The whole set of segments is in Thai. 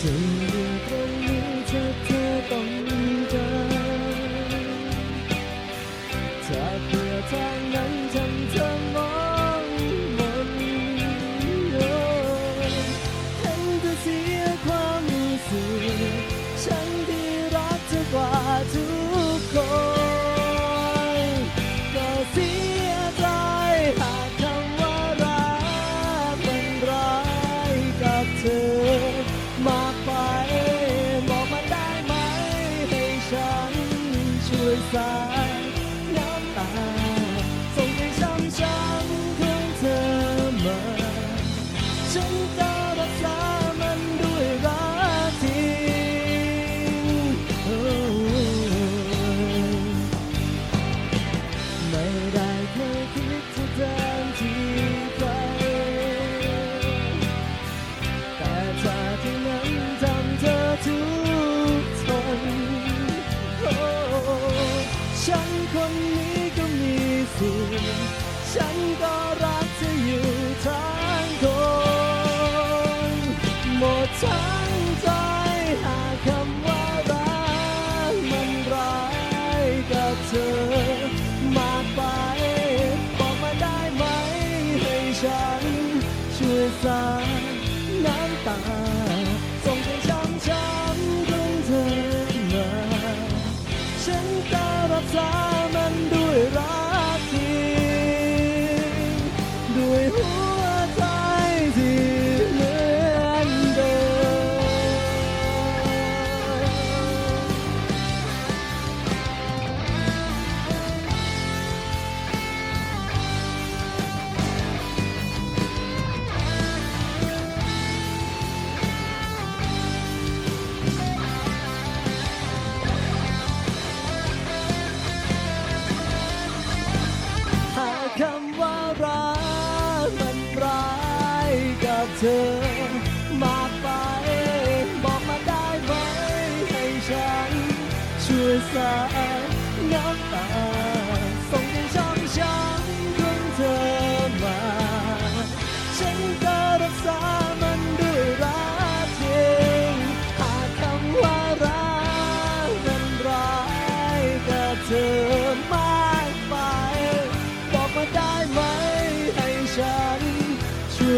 Senhor. 会再摇摆。从天上想看怎么？正当。 ฉันคนนี้ก็มีสิทธิ์ฉันก็รักจะอยู่ทางคนหมดทาง คำว่ารักมันร้ายกับเธอ มากไป บอกมาได้ไหมให้ฉัน ช่วยสายน้ำตา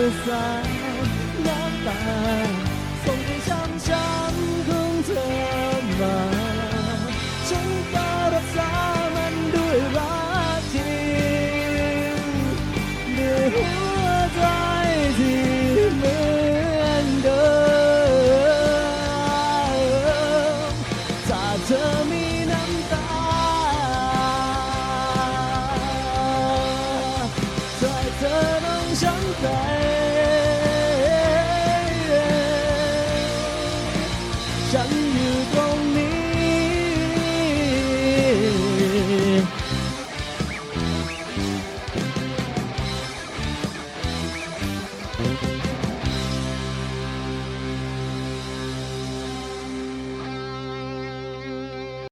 อสายน้ำตาส่งให้ช้ำช้ำของเธอมา ฉันก็รักษามันด้วยรักจริงด้วยหัวใจที่เหมือนเดิมถ้าเธอ 相對，想要懂你。嗯